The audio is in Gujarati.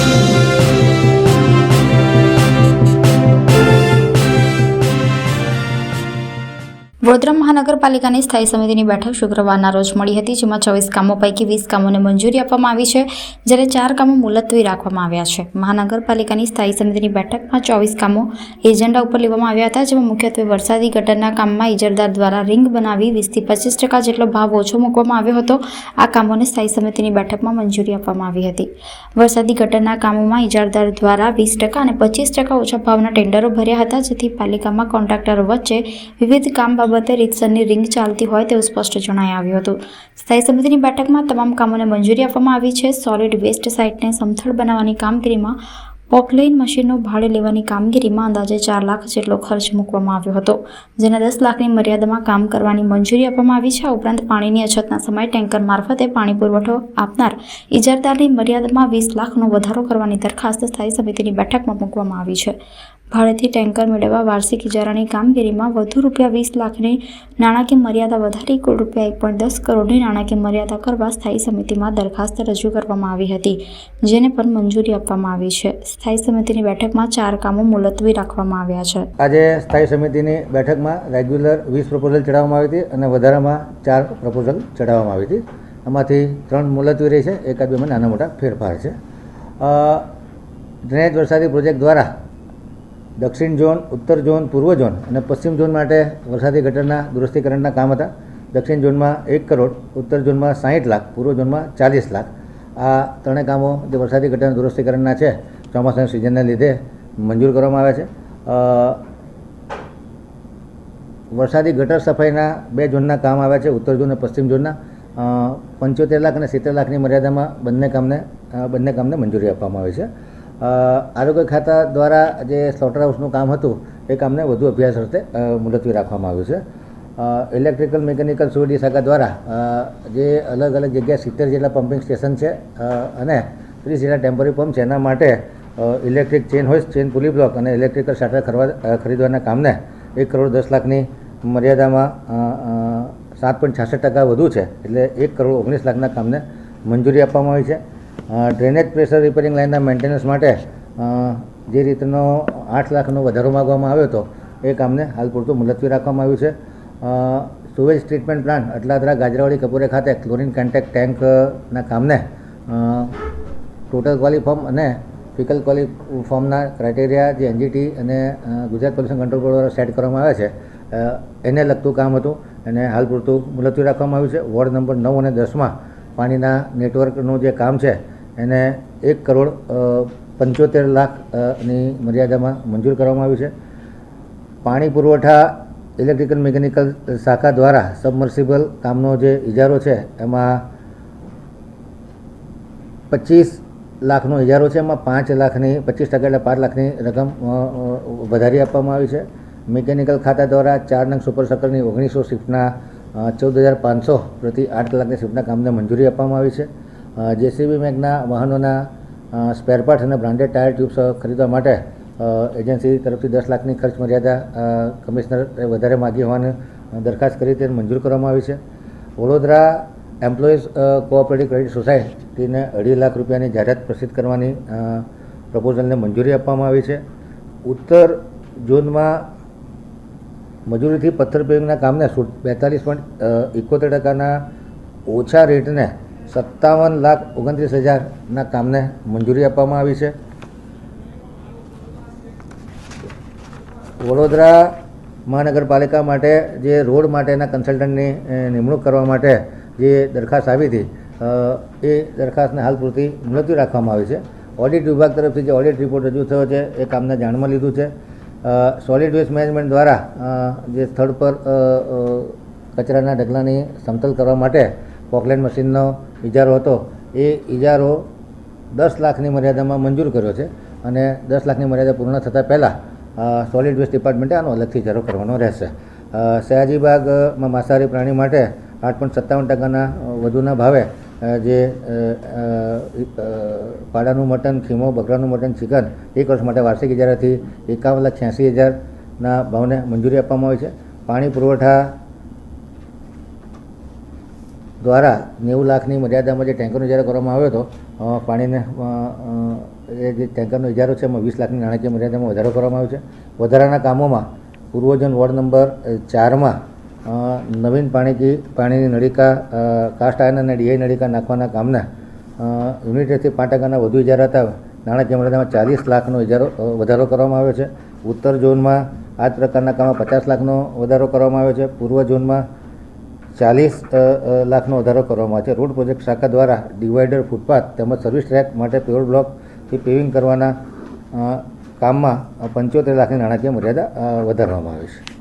Thank you. વડોદરા મહાનગરપાલિકાની સ્થાયી સમિતિની બેઠક શુક્રવારના રોજ મળી હતી, જેમાં ચોવીસ કામો પૈકી વીસ કામોને મંજૂરી આપવામાં આવી છે, જ્યારે ચાર કામો મુલતવી રાખવામાં આવ્યા છે. મહાનગરપાલિકાની સ્થાયી સમિતિની બેઠકમાં ચોવીસ કામો એજન્ડા ઉપર લેવામાં આવ્યા હતા, જેમાં મુખ્યત્વે વરસાદી ગટરના કામમાં ઇજરદાર દ્વારા રિંગ બનાવી વીસથી પચીસ ટકા જેટલો ભાવ ઓછો મૂકવામાં આવ્યો હતો. આ કામોને સ્થાયી સમિતિની બેઠકમાં મંજૂરી આપવામાં આવી હતી. વરસાદી ગટરના કામોમાં ઇજારદાર દ્વારા વીસ ટકા અને પચીસ ટકા ઓછા ભાવના ટેન્ડરો ભર્યા હતા, જેથી પાલિકામાં કોન્ટ્રાક્ટરો વચ્ચે વિવિધ કામ બાબતે રીતસરની રિંગ ચાલતી હોય તેવું સ્પષ્ટ જણાઈ આવ્યું હતું. સ્થાયી સમિતિની બેઠકમાં તમામ કામોને મંજૂરી આપવામાં આવી છે. સોલિડ વેસ્ટ સાઇટને સમથળ બનાવવાની કામગીરીમાં પોકલેન મશીનો ભાડે લેવાની કામગીરીમાં અંદાજે ચાર લાખ જેટલો ખર્ચ મૂકવામાં આવ્યો હતો, જેને દસ લાખની મર્યાદામાં કામ કરવાની મંજૂરી આપવામાં આવી છે. આ ઉપરાંત પાણીની અછતના સમયે ટેન્કર મારફતે પાણી પુરવઠો આપનાર ઇજારદારની મર્યાદામાં વીસ લાખનો વધારો કરવાની દરખાસ્ત સ્થાયી સમિતિની બેઠકમાં મૂકવામાં આવી છે. ભાડેથી ટેન્કર મેળવવા વાર્ષિક ઇજારાની કામગીરીમાં વધુ રૂપિયા વીસ લાખની નાણાકીય મર્યાદા વધારી કુલ રૂપિયા એક પોઈન્ટ દસ કરોડની નાણાકીય મર્યાદા કરવા સ્થાયી સમિતિમાં દરખાસ્ત રજૂ કરવામાં આવી હતી, જેને પણ મંજૂરી આપવામાં આવી છે. સ્થાયી સમિતિની બેઠકમાં ચાર કામો મુલતવી રાખવામાં આવ્યા છે. આજે સ્થાયી સમિતિની બેઠકમાં રેગ્યુલર વીસ પ્રપોઝલ ચડાવવામાં આવી હતી અને વધારામાં ચાર પ્રપોઝલ ચડાવવામાં આવી હતી. એમાંથી ત્રણ મુલતવી રહી છે, એકાદ બેમાં નાના મોટા ફેરફાર છે. ડ્રેનેજ વરસાદી પ્રોજેક્ટ દ્વારા દક્ષિણ ઝોન, ઉત્તર ઝોન, પૂર્વ ઝોન અને પશ્ચિમ ઝોન માટે વરસાદી ગટરના દુરસ્તીકરણના કામ હતા. દક્ષિણ ઝોનમાં એક કરોડ, ઉત્તર ઝોનમાં સાહીઠ લાખ, પૂર્વ ઝોનમાં ચાલીસ લાખ. આ ત્રણેય કામો જે વરસાદી ગટરના દુરસ્તીકરણના છે, ચોમાસાની સિઝનને લીધે મંજૂર કરવામાં આવ્યા છે. વરસાદી ગટર સફાઈના બે ઝોનના કામ આવ્યા છે, ઉત્તર ઝોન અને પશ્ચિમ ઝોનના. પંચોતેર લાખ અને સિત્તેર લાખની મર્યાદામાં બંને કામને બંને કામને મંજૂરી આપવામાં આવી છે. આરોગ્ય ખાતા દ્વારા જે સ્લોટર હાઉસનું કામ હતું, એ કામને વધુ અભ્યાસ અર્થે મુલતવી રાખવામાં આવ્યું છે. ઇલેક્ટ્રિકલ મિકેનિકલ સુવિધી શાખા દ્વારા જે અલગ અલગ જગ્યાએ સિત્તેર જેટલા પમ્પિંગ સ્ટેશન છે અને ત્રીસ જેટલા ટેમ્પરરી પંપ છે, એના માટે ઇલેક્ટ્રિક ચેન હોય ચેન પુલી બ્લોક અને ઇલેક્ટ્રિકલ શાટર ખરવા ખરીદવાના કામને એક કરોડ દસ લાખની મર્યાદામાં સાત પોઈન્ટ છાસઠ ટકા વધુ છે. એટલે એક કરોડ ઓગણીસ લાખના કામને મંજૂરી આપવામાં આવી છે. ડ્રેનેજ પ્રેશર રિપેરિંગ લાઇનના મેન્ટેનન્સ માટે જે રીતનો આઠ લાખનો વધારો માગવામાં આવ્યો હતો, એ કામને હાલ પૂરતું મુલતવી રાખવામાં આવ્યું છે. Sewage treatment plant Atladara Gajarawadi કપૂરે ખાતે ક્લોરિન કન્ટેક્ટ ટેન્કના કામને ટોટલ ક્વોલિફોર્મ અને ફિકલ ક્વોલિફોર્મના ક્રાઇટેરિયા જે એનજીટી અને ગુજરાત પોલ્યુશન કંટ્રોલ બોર્ડ દ્વારા સેટ કરવામાં આવ્યા છે એને લગતું કામ હતું. એને હાલ પૂરતું મુલતવી રાખવામાં આવ્યું છે. વોર્ડ નંબર નવ અને દસમાં પાણીના નેટવર્કનું જે કામ છે એને એક કરોડ પંચોતેર લાખની મર્યાદામાં મંજૂર કરવામાં આવ્યું છે. પાણી પુરવઠા ઇલેક્ટ્રિકલ મિકેનિકલ શાખા દ્વારા સબમર્સિબલ કામનો જે ઇજારો છે, એમાં પચીસ લાખનો ઇજારો છે, એમાં પાંચ લાખની, પચીસ ટકા એટલે પાંચ લાખની રકમ વધારી આપવામાં આવી છે. મિકેનિકલ ખાતા દ્વારા ચાર નંગ સુપર સર્કલની ઓગણીસો શિફ્ટના ચૌદ હજાર પાંચસો પ્રતિ આઠ કલાકની શિફ્ટના કામને મંજૂરી આપવામાં આવી છે. જેસીબી મેગના વાહનોના સ્પેરપાર્ટ અને બ્રાન્ડેડ ટાયર ટ્યુબ્સ ખરીદવા માટે એજન્સી તરફથી દસ લાખની ખર્ચ મર્યાદા કમિશનરે વધારે માગી હોવાની દરખાસ્ત કરી તે મંજૂર કરવામાં આવી છે. વડોદરા એમ્પ્લોઈઝ કોઓપરેટિવ ક્રેડિટ સોસાયટીને અઢી લાખ રૂપિયાની જાહેરાત પ્રસિદ્ધ કરવાની પ્રપોઝલને મંજૂરી આપવામાં આવી છે. ઉત્તર ઝોનમાં મજૂરીથી પથ્થર પેવિંગના કામને બેતાલીસ પોઈન્ટ એકોતેર ટકાના ઓછા રેટને સત્તાવન લાખ ઓગણત્રીસ હજારના કામને મંજૂરી આપવામાં આવી છે. વડોદરા મહાનગરપાલિકા માટે જે રોડ માટેના કન્સલ્ટન્ટની નિમણૂક કરવા માટે જે દરખાસ્ત આવી હતી એ દરખાસ્તને હાલ પૂરતી મુલતવી રાખવામાં આવી છે. ઓડિટ વિભાગ તરફથી જે ઓડિટ રિપોર્ટ રજૂ થયો છે, એ કામને જાણમાં લીધું છે. સોલિડ વેસ્ટ મેનેજમેન્ટ દ્વારા જે સ્થળ પર કચરાના ઢગલાની સમતલ કરવા માટે પોકલેન્ડ મશીનનો ઇજારો હતો. એ ઇજારો દસ લાખની મર્યાદામાં મંજૂર કર્યો છે અને દસ લાખની મર્યાદા પૂર્ણ થતાં પહેલાં સોલિડ વેસ્ટ ડિપાર્ટમેન્ટે આનો અલગથી ઇજારો કરવાનો રહેશે. સયાજીબાગમાં માંસાહારી પ્રાણી માટે આઠ પોઈન્ટ સત્તાવન ટકાના વધુના ભાવે જે પાડાનું મટન, ખીમો, બકરાનું મટન, ચિકન એક વર્ષ માટે વાર્ષિક ઇજારાથી એકાવન લાખ છ્યાસી હજારના ભાવને મંજૂરી આપવામાં આવી છે. પાણી પુરવઠા દ્વારા નેવું લાખની મર્યાદામાં જે ટેન્કરનો ઇજારો કરવામાં આવ્યો હતો પાણીને એ જે ટેન્કરનો ઇજારો છે એમાં વીસ લાખની નાણાકીય મર્યાદામાં વધારો કરવામાં આવ્યો છે. વધારાના કામોમાં પૂર્વજન વોર્ડ નંબર ચારમાં નવીન પાણીકી, પાણીની નળિકા કાસ્ટ આયર્ન અને ડીઆઈ નળિકા નાખવાના કામના યુનિટેથી પાંચ ટકાના વધુ ઇજારા હતા. નાણાકીય મર્યાદામાં ચાલીસ લાખનો ઇજારો વધારો કરવામાં આવ્યો છે. ઉત્તર ઝોનમાં આ જ પ્રકારના કામમાં પચાસ લાખનો વધારો કરવામાં આવ્યો છે. પૂર્વ ઝોનમાં ચાલીસ લાખનો વધારો કરવામાં છે. રોડ પ્રોજેક્ટ શાખા દ્વારા ડિવાઈડર ફૂટપાથ તેમજ સર્વિસ ટ્રેક માટે પેવર બ્લોકથી પેવિંગ કરવાના કામમાં પંચોતેર લાખની નાણાકીય મર્યાદા વધારવામાં આવી છે.